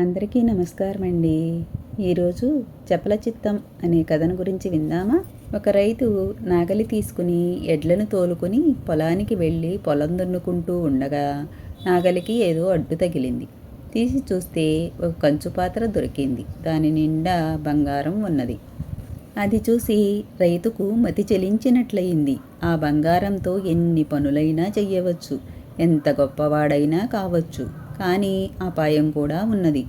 అందరికీ నమస్కారం అండి ఈరోజు చపల చిత్తం అనే కథను గురించి విందామా? ఒక రైతు నాగలి తీసుకుని ఎడ్లను తోలుకొని పొలానికి వెళ్ళి పొలం దున్నుకుంటూ ఉండగా నాగలికి ఏదో అడ్డు తగిలింది. తీసి చూస్తే ఒక కంచు పాత్ర దొరికింది. దాని నిండా బంగారం ఉన్నది. అది చూసి రైతుకు మతి చెలించినట్లయింది. ఆ బంగారంతో ఎన్ని పనులైనా చెయ్యవచ్చు. ఎంత గొప్పవాడైనా కావచ్చు. కానీ అపాయం కూడా ఉన్నది.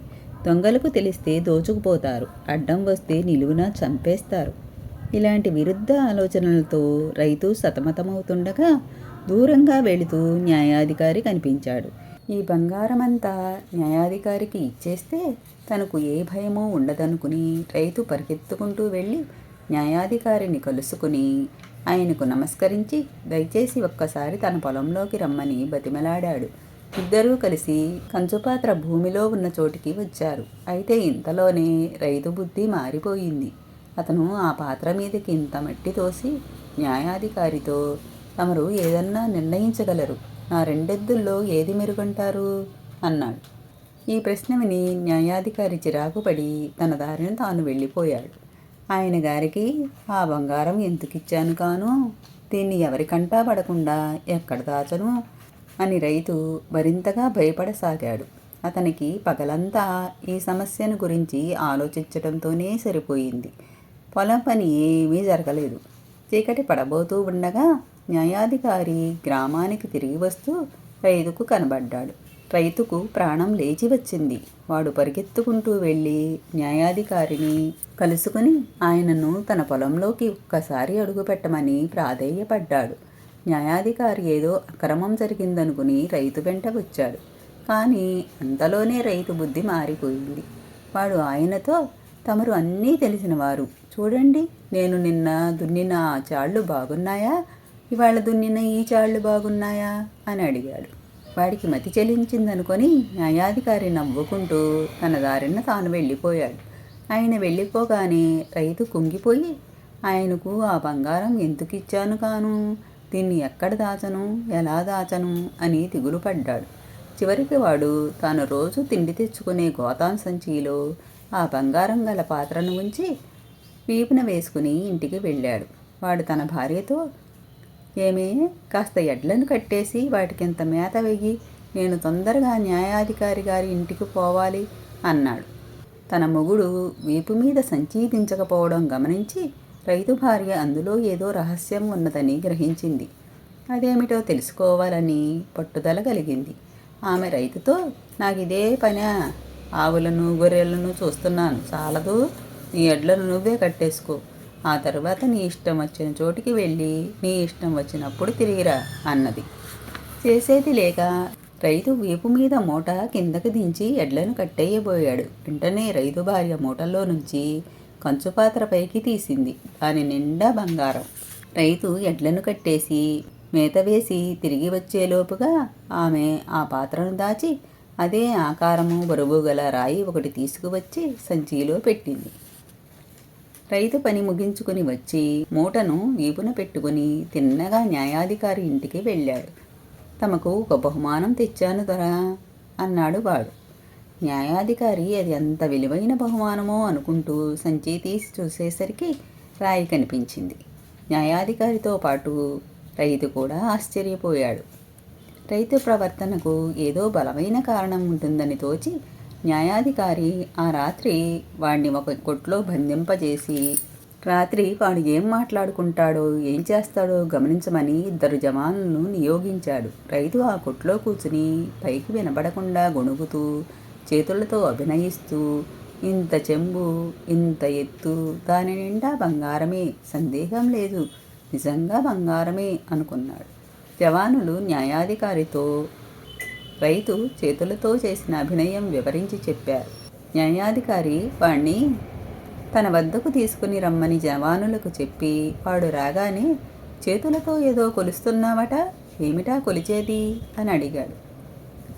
దొంగలకు తెలిస్తే దోచుకుపోతారు. అడ్డం వస్తే నిలువున చంపేస్తారు. ఇలాంటి విరుద్ధ ఆలోచనలతో రైతు సతమతమవుతుండగా దూరంగా వెళుతూ న్యాయాధికారి కనిపించాడు. ఈ బంగారమంతా న్యాయాధికారికి ఇచ్చేస్తే తనకు ఏ భయమూ ఉండదనుకుని రైతు పరిగెత్తుకుంటూ వెళ్ళి న్యాయాధికారిని కలుసుకుని ఆయనకు నమస్కరించి దయచేసి ఒక్కసారి తన పొలంలోకి రమ్మని బతిమలాడాడు. ఇద్దరూ కలిసి కంచుపాత్ర భూమిలో ఉన్న చోటికి వచ్చారు. అయితే ఇంతలోనే రైతు బుద్ధి మారిపోయింది. అతను ఆ పాత్ర మీదకి ఇంత మట్టి తోసి న్యాయాధికారితో తమరు ఏదన్నా నిర్ణయించగలరు. నా రెండెద్దుల్లో ఏది మెరుగంటారు? అన్నాడు. ఈ ప్రశ్న విని న్యాయాధికారి చిరాకుపడి తన దారిని తాను వెళ్ళిపోయాడు. ఆయన గారికి ఆ బంగారం ఎందుకిచ్చాను కాను? దీన్ని ఎవరికంటా పడకుండా ఎక్కడ దాచను? అని రైతు మరింతగా భయపడసాగాడు. అతనికి పగలంతా ఈ సమస్యను గురించి ఆలోచించడంతోనే సరిపోయింది. పొలం పని ఏమీ జరగలేదు. చీకటి పడబోతూ ఉండగా న్యాయాధికారి గ్రామానికి తిరిగి వస్తూ రైతుకు కనబడ్డాడు. రైతుకు ప్రాణం లేచి వచ్చింది. వాడు పరిగెత్తుకుంటూ వెళ్ళి న్యాయాధికారిని కలుసుకుని ఆయనను తన పొలంలోకి ఒక్కసారి అడుగుపెట్టమని ప్రాధేయపడ్డాడు. న్యాయాధికారి ఏదో అక్రమం జరిగిందనుకుని రైతు వెంట వచ్చాడు. కానీ అంతలోనే రైతు బుద్ధి మారిపోయింది. వాడు ఆయనతో తమరు అన్నీ తెలిసినవారు చూడండి నేను నిన్న దున్నిన ఆ చాళ్ళు బాగున్నాయా? ఇవాళ దున్నిన ఈ చాళ్ళు బాగున్నాయా? అని అడిగాడు. వాడికి మతి చెలించిందనుకొని న్యాయాధికారి నవ్వుకుంటూ తన దారిన తాను వెళ్ళిపోయాడు. ఆయన వెళ్ళిపోగానే రైతు కుంగిపోయి ఆయనకు ఆ బంగారం ఎందుకు ఇచ్చాను కాను? దీన్ని ఎక్కడ దాచను? ఎలా దాచను? అని దిగులు పడ్డాడు చివరికి వాడు తాను రోజు తిండి తెచ్చుకునే గోతాం సంచిలో ఆ బంగారం గల పాత్రను ఉంచి వీపున వేసుకుని ఇంటికి వెళ్ళాడు. వాడు తన భార్యతో ఏమే కాస్త ఎడ్లను కట్టేసి వాటికింత మేత వెయ్యి నేను తొందరగా న్యాయాధికారి గారి ఇంటికి పోవాలి అన్నాడు. తన మొగుడు వీపు మీద సంచీ దించకపోవడం గమనించి రైతు భార్య అందులో ఏదో రహస్యం ఉన్నదని గ్రహించింది. అదేమిటో తెలుసుకోవాలని పట్టుదల కలిగింది. ఆమె రైతుతో నాకు ఇదే పని. ఆవులను గొర్రెలను చూస్తున్నాను. చాలదు. నీ ఎడ్లను నువ్వే కట్టేసుకో. ఆ తర్వాత నీ ఇష్టం వచ్చిన చోటికి వెళ్ళి నీ ఇష్టం వచ్చినప్పుడు తిరిగిరా అన్నది. చేసేది లేక రైతు వీపు మీద మూట కిందకి దించి ఎడ్లను కట్టేయబోయాడు. వెంటనే రైతు భార్య మూటల్లో నుంచి కంచుపాత్ర పైకి తీసింది. దాని నిండా బంగారం. రైతు ఎడ్లను కట్టేసి మేత వేసి తిరిగి వచ్చేలోపుగా ఆమె ఆ పాత్రను దాచి అదే ఆకారము బరువు గల రాయి ఒకటి తీసుకువచ్చి సంచిలో పెట్టింది. రైతు పని ముగించుకుని వచ్చి మూటను వీపున పెట్టుకుని తిన్నగా న్యాయాధికారి ఇంటికి వెళ్ళాడు. తమకు ఒక బహుమానం తెచ్చాను దొరా అన్నాడు వాడు. న్యాయాధికారి అది ఎంత విలువైన బహుమానమో అనుకుంటూ సంచి తీసి చూసేసరికి రాయి కనిపించింది. న్యాయాధికారితో పాటు రైతు కూడా ఆశ్చర్యపోయాడు. రైతు ప్రవర్తనకు ఏదో బలమైన కారణం ఉంటుందని తోచి న్యాయాధికారి ఆ రాత్రి వాడిని ఒక కొట్లో బంధింపజేసి రాత్రి వాడు ఏం మాట్లాడుకుంటాడో ఏం చేస్తాడో గమనించమని ఇద్దరు జవాన్లను నియోగించాడు. రైతు ఆ కొట్లో కూర్చుని పైకి వినబడకుండా గొణుగుతూ చేతులతో అభినయిస్తూ ఇంత చెంబు ఇంత ఎత్తు దాని నిండా బంగారమే సందేహం లేదు నిజంగా బంగారమే అనుకున్నాడు. జవానులు న్యాయాధికారితో రైతు చేతులతో చేసిన అభినయం వివరించి చెప్పారు. న్యాయాధికారి వాణ్ణి తన వద్దకు తీసుకుని రమ్మని జవానులకు చెప్పి వాడు రాగానే చేతులతో ఏదో కొలుస్తున్నావట ఏమిటా కొలిచేది? అని అడిగాడు.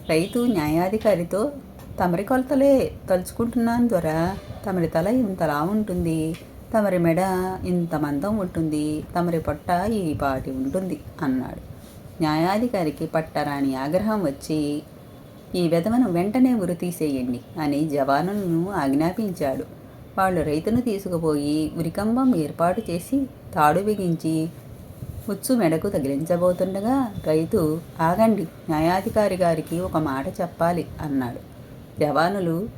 రైతు న్యాయాధికారితో తమరి కొలతలే తలుచుకుంటున్నాను ద్వారా తమరి తల ఇంతలా ఉంటుంది. తమరి మెడ ఇంత మందం ఉంటుంది. తమరి పొట్ట ఈ పాటి ఉంటుంది అన్నాడు. న్యాయాధికారికి పట్టరాని ఆగ్రహం వచ్చి ఈ విధవను వెంటనే ఉరి తీసేయండి అని జవానులను ఆజ్ఞాపించాడు. వాళ్ళు రైతును తీసుకుపోయి ఉరికంబం ఏర్పాటు చేసి తాడు బిగించి ఉచ్చు మెడకు తగిలించబోతుండగా రైతు ఆగండి న్యాయాధికారి గారికి ఒక మాట చెప్పాలి అన్నాడు. జవానులు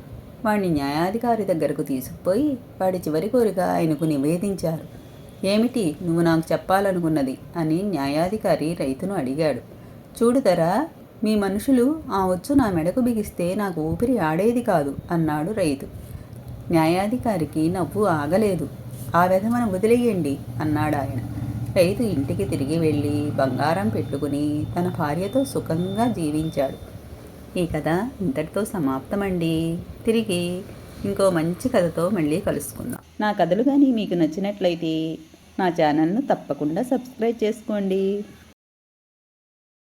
వాడిని న్యాయాధికారి దగ్గరకు తీసుకుపోయి వాడి చివరి కోరిక ఆయనకు నివేదించారు. ఏమిటి? నువ్వు నాకు చెప్పాలనుకున్నది అని న్యాయాధికారి రైతును అడిగాడు. చూడుతరా మీ మనుషులు ఆ వచ్చు నా మెడకు బిగిస్తే నాకు ఊపిరి ఆడేది కాదు అన్నాడు రైతు. న్యాయాధికారికి నవ్వు ఆగలేదు. ఆ విధమను వదిలేయండి అన్నాడు ఆయన. రైతు ఇంటికి తిరిగి వెళ్ళి బంగారం పెట్టుకుని తన భార్యతో సుఖంగా జీవించాడు. ఈ కథ ఇంతటితో సమాప్తమండి. తిరిగి ఇంకో మంచి కథతో మళ్ళీ కలుసుకుందాం. నా కథలు కానీ మీకు నచ్చినట్లయితే నా ఛానల్ను తప్పకుండా సబ్స్క్రైబ్ చేసుకోండి.